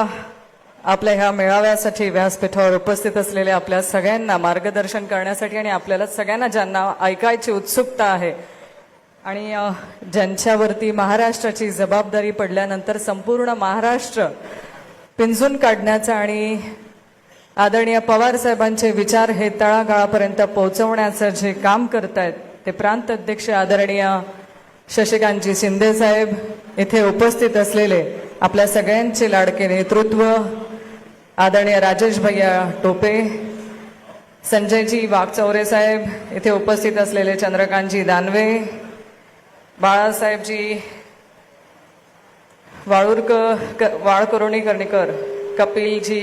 आपल्या ह्या मेळाव्यासाठी व्यासपीठावर उपस्थित असलेल्या आपल्या सगळ्यांना मार्गदर्शन करण्यासाठी आणि आपल्याला सगळ्यांना ज्यांना ऐकायची उत्सुकता आहे आणि ज्यांच्यावरती महाराष्ट्राची जबाबदारी पडल्यानंतर संपूर्ण महाराष्ट्र पिंजून काढण्याचा आणि आदरणीय पवार साहेबांचे विचार हे तळागाळापर्यंत पोहोचवण्याचं जे काम करतायत ते प्रांत अध्यक्ष आदरणीय शशिकांतजी शिंदे साहेब इथे उपस्थित असलेले आपल्या सगळ्यांचे लाडके नेतृत्व आदरणीय राजेश भैया टोपे संजयजी वाघचौरे साहेब इथे उपस्थित असलेले चंद्रकांतजी दानवे बाळासाहेबजी वाळूरक क- वाळकरोणी कर्णिकर कपिलजी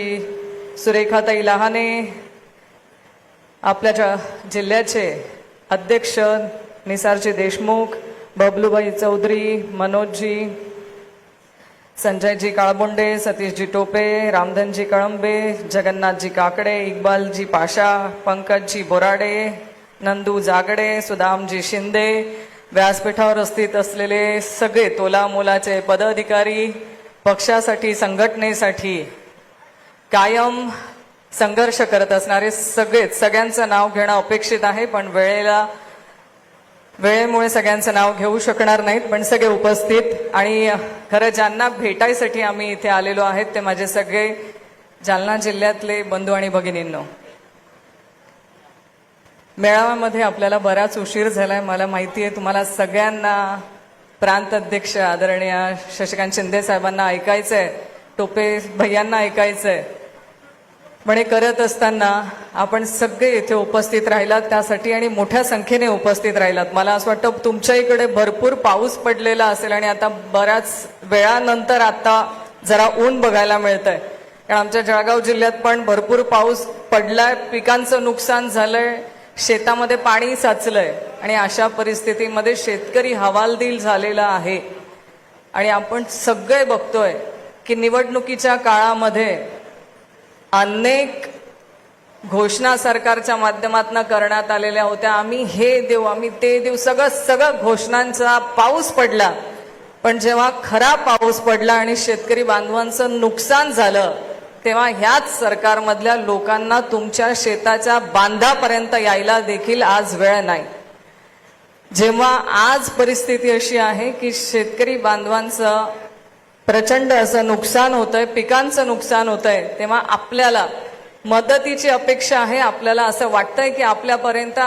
सुरेखाताई लहाने आपल्या जिल्ह्याचे अध्यक्ष निसारजी देशमुख बबलूभाई चौधरी मनोजजी संजयजी काळबोंडे सतीशजी टोपे रामधनजी कळंबे जगन्नाथजी काकडे इक्बालजी पाशा पंकजजी बोराडे नंदू जागडे सुदामजी शिंदे व्यासपीठावर स्थित असलेले सगळे तोला मोलाचे पदाधिकारी पक्षासाठी संघटनेसाठी कायम संघर्ष करत असणारे सगळेच सगळ्यांचं नाव घेणं अपेक्षित आहे पण वेळेला वेळेमुळे सगळ्यांचं नाव घेऊ शकणार नाहीत पण सगळे उपस्थित आणि खरं ज्यांना भेटायसाठी आम्ही इथे आलेलो आहेत ते माझे सगळे जालना जिल्ह्यातले बंधू आणि भगिनींनो. मेळाव्यामध्ये आपल्याला बराच उशीर झालाय मला माहिती आहे तुम्हाला सगळ्यांना प्रांत अध्यक्ष आदरणीय शशिकांत शिंदे साहेबांना ऐकायचंय टोपे भैयांना ऐकायचंय. पण हे करत असताना आपण सगळे इथे उपस्थित राहिलात त्यासाठी आणि मोठ्या संख्येने उपस्थित राहिलात. मला असं वाटतं तुमच्या इकडे भरपूर पाऊस पडलेला असेल आणि आता बऱ्याच वेळानंतर आता जरा ऊन बघायला मिळतंय. कारण आमच्या जळगाव जिल्ह्यात पण भरपूर पाऊस पडलाय पिकांचं नुकसान झालंय शेतामध्ये पाणी साचलंय आणि अशा परिस्थितीमध्ये शेतकरी हवालदिल झालेला आहे. आणि आपण सगळे बघतोय की निवडणुकीच्या काळामध्ये अनेक घोषणा सरकारच्या माध्यमातून करण्यात आलेल्या होत्या. आम्ही हे देऊ आम्ही ते देऊ सगळं सगळं घोषणांचा पाऊस पडला. पण जेव्हा खरा पाऊस पडला आणि शेतकरी बांधवांचं नुकसान झालं तेव्हा ह्याच सरकारमधल्या लोकांना तुमच्या शेताच्या बांधापर्यंत यायला देखील आज वेळ नाही. जेव्हा आज परिस्थिती अशी आहे की शेतकरी बांधवांचं प्रचंड असं नुकसान होतंय पिकांचं नुकसान होतंय तेव्हा आपल्याला मदतीची अपेक्षा आहे. आपल्याला असं वाटतंय की आपल्यापर्यंत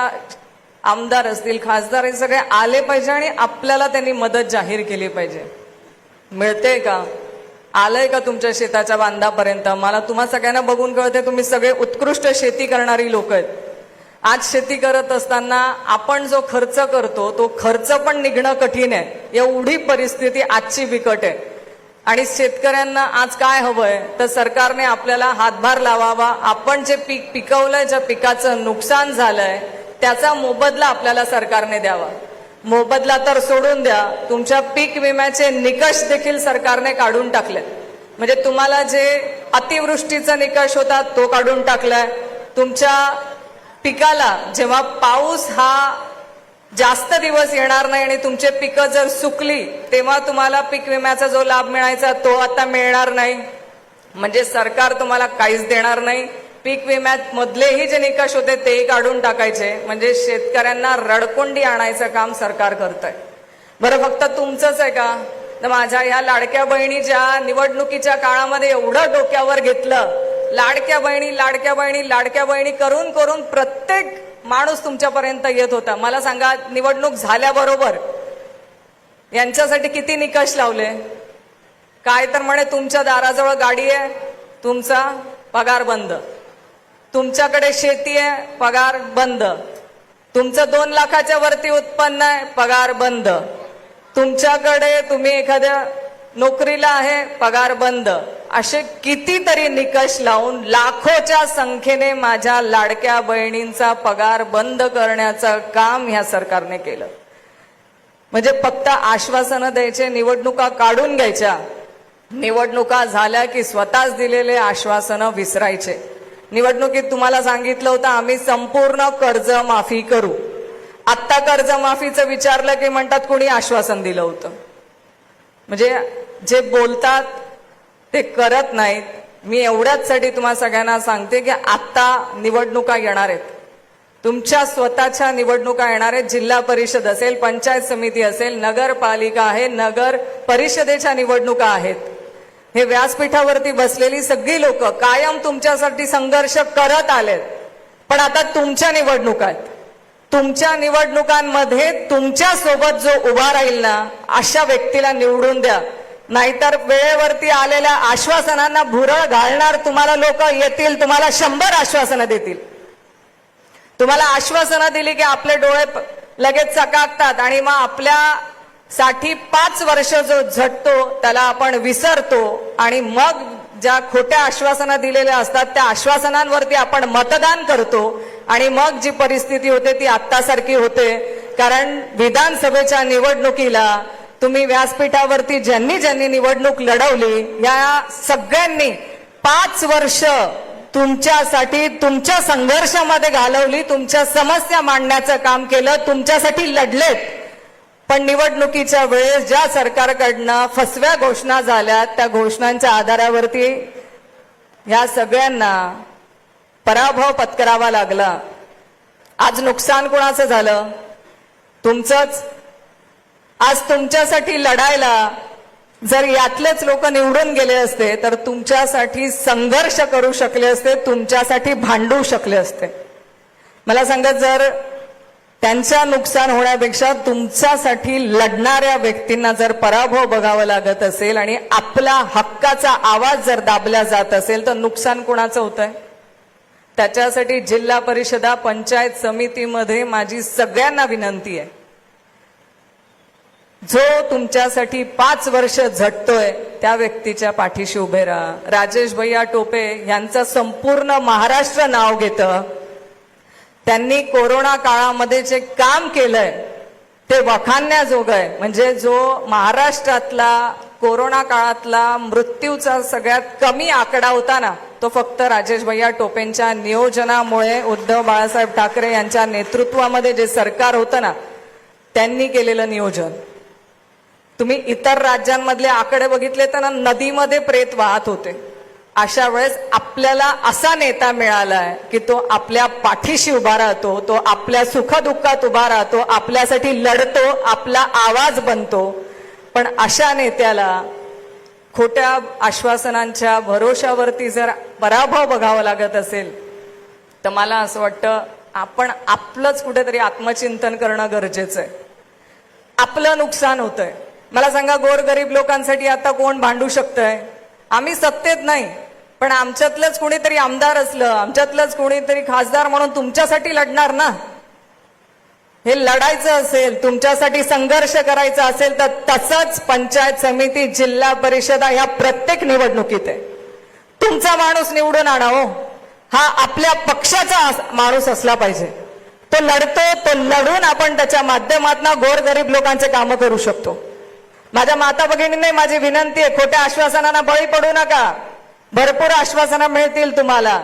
आमदार असतील खासदार हे सगळे आले पाहिजे आणि आपल्याला त्यांनी मदत जाहीर केली पाहिजे. मिळते का? आलंय का तुमच्या शेताच्या बांधापर्यंत? मला तुम्हा सगळ्यांना बघून कळते तुम्ही सगळे उत्कृष्ट शेती करणारी लोक आहेत. आज शेती करत असताना आपण जो खर्च करतो तो खर्च पण निघणं कठीण आहे. एवढी परिस्थिती आजची बिकट आहे. आणि शेतकऱ्यांना आज काय हवंय? तर सरकारने आपल्याला हातभार लावावा. आपण जे पीक पिकवलंय ज्या पिकाचं नुकसान झालंय त्याचा मोबदला आपल्याला सरकारने द्यावा. मोबदला तर सोडून द्या. तुमच्या पीक विम्याचे निकष देखील सरकारने काढून टाकले म्हणजे तुम्हाला जे अतिवृष्टीचा निकष होता तो काढून टाकलाय. तुमच्या पिकाला जेव्हा पाऊस हा जास्त दिवस येणार नाही आणि तुमचे पिकं जर सुकली तेव्हा तुम्हाला पीक विम्याचा जो लाभ मिळायचा तो आता मिळणार नाही. म्हणजे सरकार तुम्हाला काहीच देणार नाही. पीक विम्यात मधलेही जे निकष होते तेही काढून टाकायचे. म्हणजे शेतकऱ्यांना रडकोंडी आणायचं काम सरकार करत आहे बरं फक्त तुमचंच आहे का? तर माझ्या ह्या लाडक्या बहिणी ज्या निवडणुकीच्या काळामध्ये एवढं डोक्यावर घेतलं. लाडक्या बहिणी लाडक्या बहिणी लाडक्या बहिणी करून करून प्रत्येक माणूस तुमच्यापर्यंत येत होता. मला सांगा निवडणूक झाल्याबरोबर यांच्यासाठी किती निकष लावले? काय तर म्हणे तुमच्या दाराजवळ गाडी आहे तुमचा पगार बंद. तुमच्याकडे शेती आहे पगार बंद. तुमचं दोन लाखाच्या वरती उत्पन्न आहे पगार बंद. तुमच्याकडे तुम्ही एखाद्या नोकरीला आहे पगार बंद. असे कितीतरी निकष लावून लाखोच्या संख्येने माझ्या लाडक्या बहिणींचा पगार बंद करण्याचं काम ह्या सरकारने केलं. म्हणजे फक्त आश्वासनं द्यायचे निवडणुका काढून घ्यायच्या. निवडणुका झाल्या की स्वतःच दिलेले आश्वासनं विसरायचे. निवडणुकीत तुम्हाला सांगितलं होतं आम्ही संपूर्ण कर्ज माफी करू. आत्ता कर्जमाफीचं विचारलं की म्हणतात कुणी आश्वासन दिलं होतं? म्हणजे जे बोलतात ते करत नाहीत. मी एवढ्याचसाठी तुम्हाला सगळ्यांना सांगते की आत्ता निवडणुका येणार आहेत. तुमच्या स्वतःच्या निवडणुका येणार आहेत. जिल्हा परिषद असेल पंचायत समिती असेल नगरपालिका आहे नगर परिषदेच्या निवडणुका आहेत. हे व्यासपीठावरती बसलेली सगळी लोक कायम तुमच्यासाठी संघर्ष करत आलेत. पण आता तुमच्या निवडणुका आहेत. तुमच्या निवडणुकांमध्ये तुमच्यासोबत जो उभा राहील ना अशा व्यक्तीला निवडून द्या. नाहीतर वेळेवरती आलेल्या आश्वासनांना भुरळ घालणार तुम्हाला लोक येतील तुम्हाला शंभर आश्वासनं देतील. तुम्हाला आश्वासनं दिली की आपले डोळे लगेच चकाकतात आणि मग आपल्या साठी पाच वर्ष जो झटतो त्याला आपण विसरतो आणि मग ज्या खोट्या आश्वासनं दिलेल्या असतात त्या आश्वासनांवरती आपण मतदान करतो आणि मग जी परिस्थिती होते ती आत्तासारखी होते. कारण विधानसभेच्या निवडणुकीला तुम्ही व्यासपीठावरती ज्यांनी ज्यांनी निवडणूक लढवली या सगळ्यांनी पाच वर्ष तुमच्यासाठी तुमच्या संघर्षामध्ये घालवली तुमच्या समस्या मांडण्याचं काम केलं तुमच्यासाठी लढलेत. पण निवडणुकीच्या वेळेस ज्या सरकारकडनं फसव्या घोषणा झाल्या त्या घोषणांच्या आधारावरती ह्या सगळ्यांना पराभव पत्करावा लागला. आज नुकसान कोणाचं झालं? तुमचंच. आज तुमच्यासाठी लढायला जर यातलेच लोक निवडून गेले असते तर तुमच्यासाठी संघर्ष करू शकले असते तुमच्यासाठी भांडू शकले असते. मला सांगा जर त्यांच्या नुकसान होण्यापेक्षा तुमच्यासाठी लढणाऱ्या व्यक्तींना जर पराभव बघावा लागत असेल आणि आपला हक्काचा आवाज जर दाबला जात असेल तर नुकसान कोणाचं होत आहे त्याच्यासाठी जिल्हा परिषदा पंचायत समितीमध्ये माझी सगळ्यांना विनंती आहे. जो तुमच्यासाठी पाच वर्ष झटतोय त्या व्यक्तीच्या पाठीशी उभे राहा. राजेश भैया टोपे यांचं संपूर्ण महाराष्ट्र नाव घेतं. त्यांनी कोरोना काळामध्ये जे काम केलंय ते वखाणण्याजोग आहे म्हणजे जो महाराष्ट्रातला कोरोना काळातला मृत्यूचा सगळ्यात कमी आकडा होता ना तो फक्त राजेश भैया टोपेंच्या नियोजनामुळे उद्धव बाळासाहेब ठाकरे यांच्या नेतृत्वामध्ये जे सरकार होतं ना त्यांनी केलेलं नियोजन. तुम्ही इतर राज्यांमधले आकडे बघितले तर ना नदीमध्ये प्रेत वाहत होते. अशा वेळेस आपल्याला असा नेता मिळालाय की तो आपल्या पाठीशी उभा राहतो तो आपल्या सुखदुःखात उभा राहतो आपल्यासाठी लढतो आपला आवाज बनतो. पण अशा नेत्याला खोट्या आश्वासनांच्या भरोशावरती जर पराभव बघावा लागत असेल तर मला असं वाटतं आपण आपलंच कुठेतरी आत्मचिंतन करणं गरजेचं आहे. आपलं नुकसान होतंय. मला सांगा गोरगरीब लोकांसाठी आता कोण भांडू शकतंय? आम्ही सत्तेत नाही पण आमच्यातलंच कोणीतरी आमदार असलं आमच्यातलंच कोणीतरी खासदार म्हणून तुमच्यासाठी लढणार ना? हे लढायचं असेल तुमच्यासाठी संघर्ष करायचा असेल तर तसंच पंचायत समिती जिल्हा परिषदा ह्या प्रत्येक निवडणुकीत आहे. तुमचा माणूस निवडून आणा हो. हा आपल्या पक्षाचा माणूस असला पाहिजे. तो लढतो तो लढून आपण त्याच्या माध्यमातून गोरगरीब लोकांचे कामं करू शकतो. माझ्या माता भगिनींनी माझी विनंती आहे खोट्या आश्वासनांना बळी पडू नका. भरपूर आश्वासनं मिळतील तुम्हाला.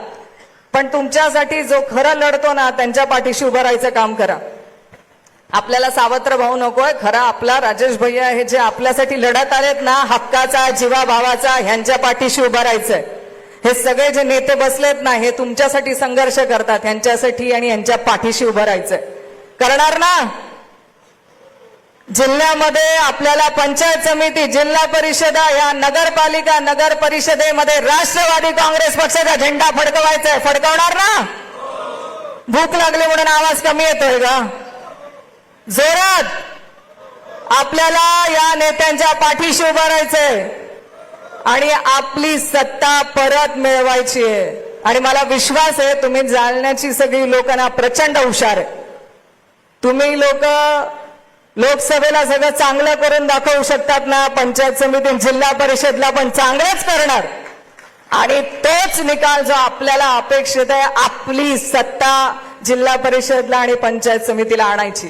पण तुमच्यासाठी जो खरं लढतो ना त्यांच्या पाठीशी उभं राहायचं काम करा. आपल्याला सावत्र भाऊ नकोय खरा आपला राजेश भैया हे जे आपल्यासाठी लढत आलेत ना हक्काचा जीवा भावाचा ह्यांच्या पाठीशी उभं राहायचंय. हे सगळे जे नेते बसलेत ना हे तुमच्यासाठी संघर्ष करतात ह्यांच्यासाठी आणि यांच्या पाठीशी उभं राहायचंय. करणार ना? जिल्ह्यामध्ये आपल्याला पंचायत समिती जिल्हा परिषदा या नगरपालिका नगर परिषदेमध्ये राष्ट्रवादी काँग्रेस पक्षाचा झेंडा फडकवायचा आहे फडकवणार ना? भूक लागली म्हणून आवाज कमी येतोय का जोरात! आपल्याला या नेत्यांच्या पाठीशी उभं राहायचंय. आणि आपली सत्ता परत मिळवायची आहे. आणि मला विश्वास आहे तुम्ही जाणण्याची सगळी लोकांना प्रचंड हुशार आहे तुम्ही लोक लोकसभेला सगळं चांगलं करून दाखवू शकतात ना? पंचायत समिती जिल्हा परिषदला पण चांगलंच करणार. आणि तोच निकाल जो आपल्याला अपेक्षित आहे आपली सत्ता जिल्हा परिषदला आणि पंचायत समितीला आणायची.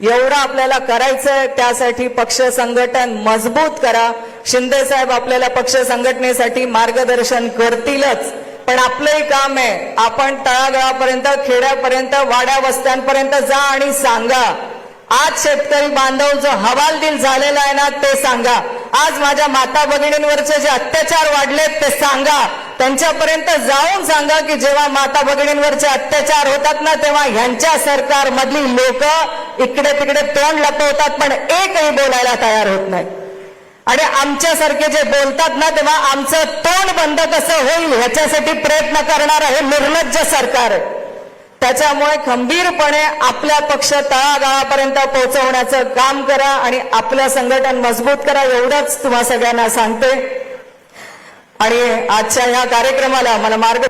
एवढं आपल्याला करायचंय त्यासाठी पक्ष संघटन मजबूत करा. शिंदे साहेब आपल्याला पक्ष संघटनेसाठी मार्गदर्शन करतीलच. पण आपलंही काम आहे. आपण तळागाळापर्यंत खेड्यापर्यंत वाड्या वस्त्यांपर्यंत जा आणि सांगा. आज शेतकरी बांधव जो हवालदिल झालेला आहे ना ते सांगा. आज माझ्या माता भगिनींवरचे जे अत्याचार वाढलेत ते सांगा. त्यांच्यापर्यंत जाऊन सांगा की जेव्हा माता भगिनींवरचे अत्याचार होतात ना तेव्हा ह्यांच्या सरकारमधली लोक इकडे तिकडे तोंड लपवतात पण एकही बोलायला तयार होत नाही. आणि आमच्यासारखे जे बोलतात ना तेव्हा आमचं तोंड बंद कसं होईल ह्याच्यासाठी प्रयत्न करणारं हे निर्लज्ज सरकार. आहे त्याच्यामुळे खंबीरपणे आपल्या पक्ष तळागाळापर्यंत पोहोचवण्याचं काम करा आणि आपलं संघटन मजबूत करा एवढंच तुम्हा सगळ्यांना सांगते. आणि आजच्या ह्या कार्यक्रमाला मला मार्ग